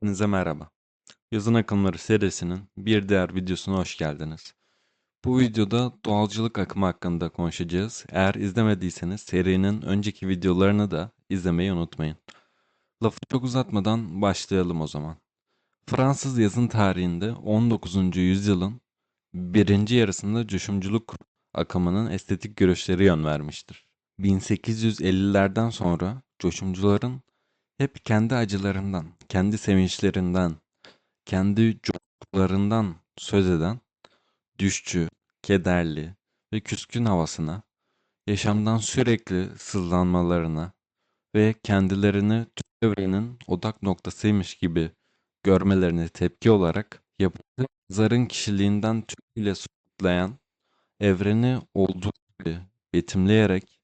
Hepinize merhaba. Yazın Akımları serisinin bir diğer videosuna hoş geldiniz. Bu videoda doğalcılık akımı hakkında konuşacağız. Eğer izlemediyseniz serinin önceki videolarını da izlemeyi unutmayın. Lafı çok uzatmadan başlayalım o zaman. Fransız yazın tarihinde 19. yüzyılın birinci yarısında coşumculuk akımının estetik görüşleri yön vermiştir. 1850'lerden sonra coşumcuların hep kendi acılarından, kendi sevinçlerinden, kendi coşkularından söz eden, düşçü, kederli ve küskün havasına, yaşamdan sürekli sızlanmalarına ve kendilerini tüm evrenin odak noktasıymış gibi görmelerine tepki olarak yapıcı zarın kişiliğinden tümüyle soyutlayan, evreni olduğu gibi betimleyerek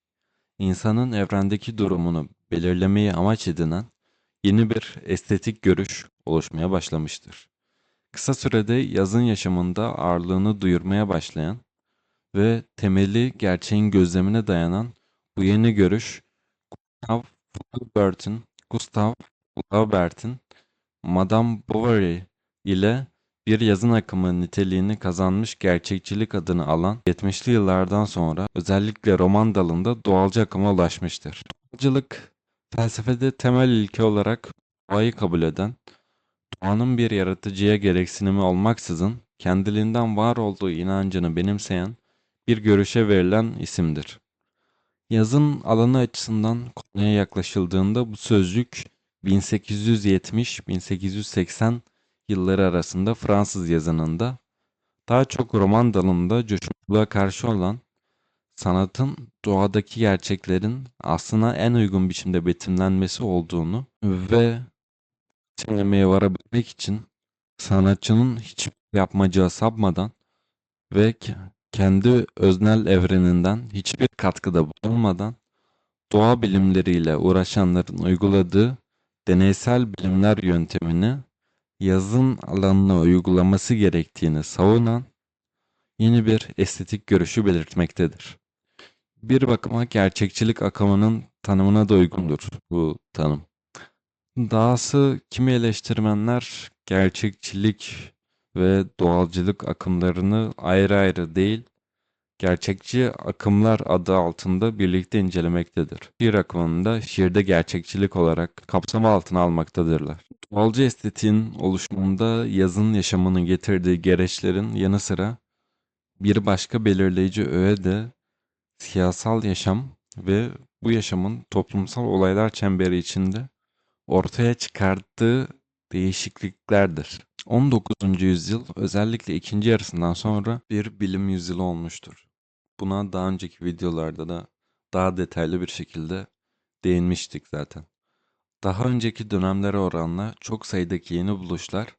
insanın evrendeki durumunu belirlemeyi amaç edinen yeni bir estetik görüş oluşmaya başlamıştır. Kısa sürede yazın yaşamında ağırlığını duyurmaya başlayan ve temeli gerçeğin gözlemine dayanan bu yeni görüş Gustav Flaubert'in Gustav Flaubert'in Madame Bovary ile bir yazın akımı niteliğini kazanmış gerçekçilik adını alan 70'li yıllardan sonra özellikle roman dalında doğalcı akıma ulaşmıştır. Doğalcılık felsefede temel ilke olarak doğayı kabul eden, doğanın bir yaratıcıya gereksinimi olmaksızın kendiliğinden var olduğu inancını benimseyen bir görüşe verilen isimdir. Yazın alanı açısından konuya yaklaşıldığında bu sözcük 1870-1880 yılları arasında Fransız yazınında daha çok roman dalında coşukluğa karşı olan sanatın doğadaki gerçeklerin aslına en uygun biçimde betimlenmesi olduğunu ve çevremeye varabilmek için sanatçının hiç yapmacağı sapmadan ve ke- kendi öznel evreninden hiçbir katkıda bulunmadan doğa bilimleriyle uğraşanların uyguladığı deneysel bilimler yöntemini yazın alanına uygulaması gerektiğini savunan yeni bir estetik görüşü belirtmektedir. Bir bakıma gerçekçilik akımının tanımına da uygundur bu tanım. Dahası kimi eleştirmenler gerçekçilik ve doğalcılık akımlarını ayrı ayrı değil, gerçekçi akımlar adı altında birlikte incelemektedir. Şiir akımında şiirde gerçekçilik olarak kapsam altına almaktadırlar. Doğalcı estetiğin oluşumunda yazın yaşamının getirdiği gereçlerin yanı sıra bir başka belirleyici öğe de siyasal yaşam ve bu yaşamın toplumsal olaylar çemberi içinde ortaya çıkarttığı değişikliklerdir. 19. yüzyıl özellikle ikinci yarısından sonra bir bilim yüzyılı olmuştur. Buna daha önceki videolarda da daha detaylı bir şekilde değinmiştik zaten. Daha önceki dönemlere oranla çok sayıdaki yeni buluşlar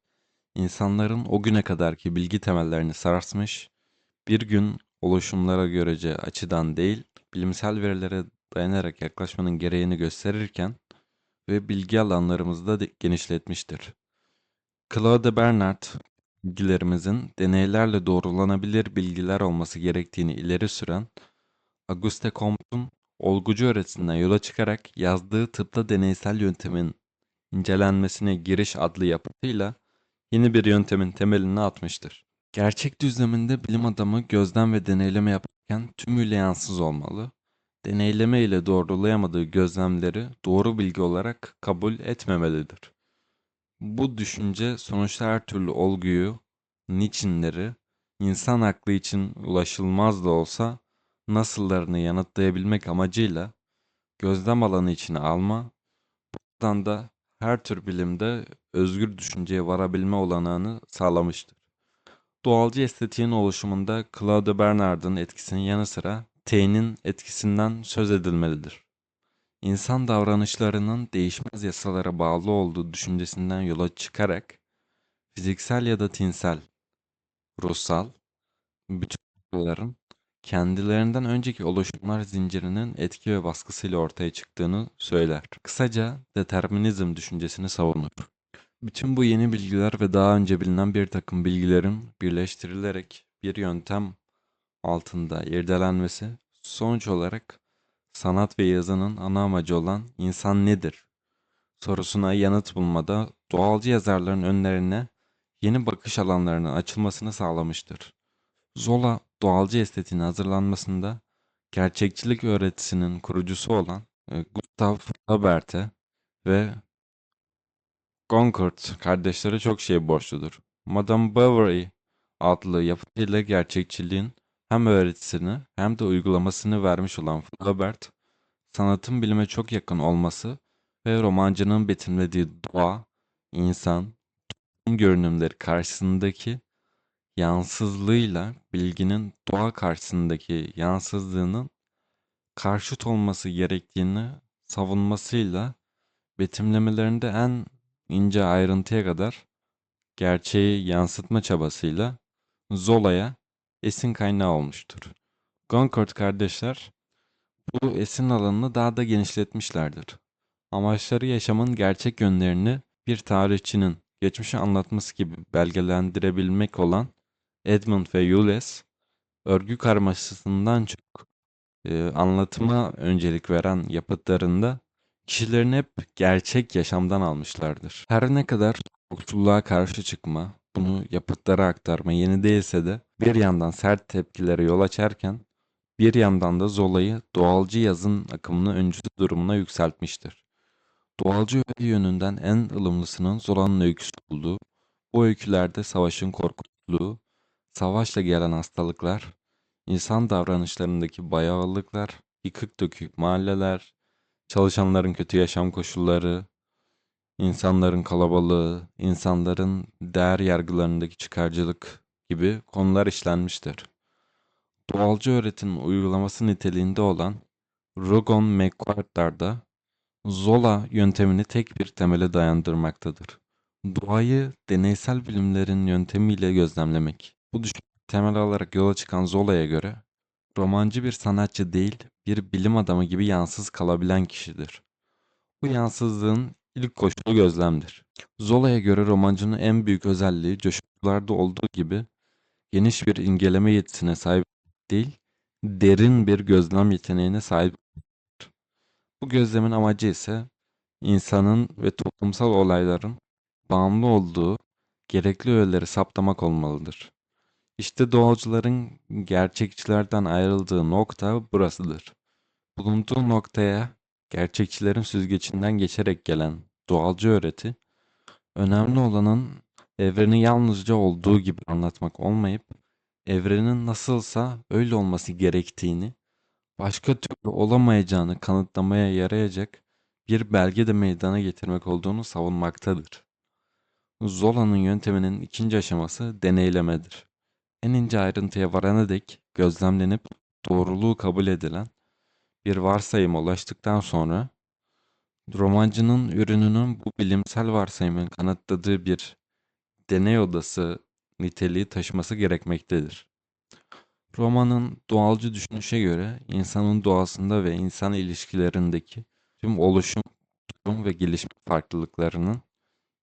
insanların o güne kadarki bilgi temellerini sarsmış, bir gün oluşumlara görece açıdan değil, bilimsel verilere dayanarak yaklaşmanın gereğini gösterirken ve bilgi alanlarımızı da genişletmiştir. Claude Bernard, bilgilerimizin deneylerle doğrulanabilir bilgiler olması gerektiğini ileri süren Auguste Comte'un olgucu öğretisinden yola çıkarak yazdığı tıpta deneysel yöntemin incelenmesine giriş adlı yapıtıyla yeni bir yöntemin temelini atmıştır. Gerçek düzleminde bilim adamı gözlem ve deneyleme yaparken tümüyle yansız olmalı, deneyleme ile doğrulayamadığı gözlemleri doğru bilgi olarak kabul etmemelidir. Bu düşünce sonuçta her türlü olguyu, niçinleri, insan aklı için ulaşılmaz da olsa nasıllarını yanıtlayabilmek amacıyla gözlem alanı içine alma, buradan da her tür bilimde özgür düşünceye varabilme olanağını sağlamıştır. Doğalcı estetiğin oluşumunda Claude Bernard'ın etkisinin yanı sıra Taine'in etkisinden söz edilmelidir. İnsan davranışlarının değişmez yasalara bağlı olduğu düşüncesinden yola çıkarak fiziksel ya da tinsel, ruhsal, bütün kendilerinden önceki oluşumlar zincirinin etki ve baskısıyla ortaya çıktığını söyler. Kısaca determinizm düşüncesini savunur. Bütün bu yeni bilgiler ve daha önce bilinen bir takım bilgilerin birleştirilerek bir yöntem altında irdelenmesi sonuç olarak sanat ve yazının ana amacı olan insan nedir sorusuna yanıt bulmada doğalcı yazarların önlerine yeni bakış alanlarının açılmasını sağlamıştır. Zola, doğalcı estetiğinin hazırlanmasında gerçekçilik öğretisinin kurucusu olan e, Gustav Flaubert'e ve Goncourt kardeşlere çok şey borçludur. Madame Bovary adlı yapıtıyla gerçekçiliğin hem öğretisini hem de uygulamasını vermiş olan Flaubert, sanatın bilime çok yakın olması ve romancının betimlediği doğa, insan, toplum görünümleri karşısındaki yansızlığıyla bilginin doğa karşısındaki yansızlığının karşıt olması gerektiğini savunmasıyla betimlemelerinde en ince ayrıntıya kadar gerçeği yansıtma çabasıyla Zola'ya esin kaynağı olmuştur. Goncourt kardeşler bu esin alanını daha da genişletmişlerdir. Amaçları yaşamın gerçek yönlerini bir tarihçinin geçmişi anlatması gibi belgelendirebilmek olan Edmund ve Jules, örgü karmaşasından çok e, anlatıma öncelik veren yapıtlarında kişilerini hep gerçek yaşamdan almışlardır. Her ne kadar yoksulluğa karşı çıkma, bunu yapıtlara aktarma yeni değilse de bir yandan sert tepkilere yol açarken bir yandan da Zola'yı doğalcı yazın akımını öncüsü durumuna yükseltmiştir. Doğalcı öğe yönünden en ılımlısının Zola'nın öyküsü olduğu, bu öykülerde savaşın korkunçluğu, savaşla gelen hastalıklar, insan davranışlarındaki bayağılıklar, yıkık dökük mahalleler, çalışanların kötü yaşam koşulları, insanların kalabalığı, insanların değer yargılarındaki çıkarcılık gibi konular işlenmiştir. Doğalcı öğretimin uygulaması niteliğinde olan Rogon McQuart'larda Zola yöntemini tek bir temele dayandırmaktadır. Doğayı deneysel bilimlerin yöntemiyle gözlemlemek. Bu düşünce temel alarak yola çıkan Zola'ya göre romancı bir sanatçı değil, bir bilim adamı gibi yansız kalabilen kişidir. Bu yansızlığın ilk koşulu gözlemdir. Zola'ya göre romancının en büyük özelliği coşkularda olduğu gibi geniş bir imgeleme yetisine sahip değil, derin bir gözlem yeteneğine sahip. Bu gözlemin amacı ise insanın ve toplumsal olayların bağımlı olduğu gerekli öğeleri saptamak olmalıdır. İşte doğalcıların gerçekçilerden ayrıldığı nokta burasıdır. Bulunduğu noktaya gerçekçilerin süzgecinden geçerek gelen doğalcı öğreti, önemli olanın evreni yalnızca olduğu gibi anlatmak olmayıp, evrenin nasılsa öyle olması gerektiğini, başka türlü olamayacağını kanıtlamaya yarayacak bir belge de meydana getirmek olduğunu savunmaktadır. Zola'nın yönteminin ikinci aşaması deneylemedir. En ince ayrıntıya varana dek gözlemlenip doğruluğu kabul edilen bir varsayıma ulaştıktan sonra romancının ürününün bu bilimsel varsayımın kanıtladığı bir deney odası niteliği taşıması gerekmektedir. Romanın doğalcı düşünüşe göre insanın doğasında ve insan ilişkilerindeki tüm oluşum, durum ve gelişme farklılıklarının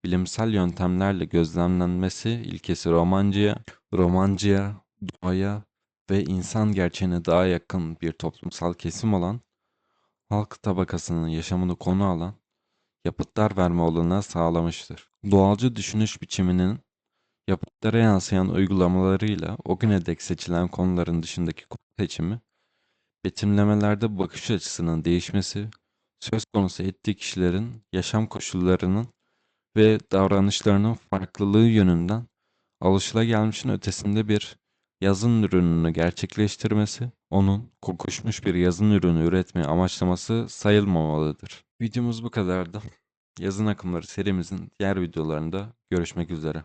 bilimsel yöntemlerle gözlemlenmesi ilkesi romancıya, romancıya, doğaya ve insan gerçeğine daha yakın bir toplumsal kesim olan halk tabakasının yaşamını konu alan yapıtlar verme olanağı sağlamıştır. Doğalcı düşünüş biçiminin yapıtlara yansıyan uygulamalarıyla o güne dek seçilen konuların dışındaki konu seçimi, betimlemelerde bakış açısının değişmesi, söz konusu ettiği kişilerin yaşam koşullarının ve davranışlarının farklılığı yönünden alışılagelmişin ötesinde bir yazın ürününü gerçekleştirmesi, onun kokuşmuş bir yazın ürünü üretmeyi amaçlaması sayılmamalıdır. Videomuz bu kadardı. Yazın akımları serimizin diğer videolarında görüşmek üzere.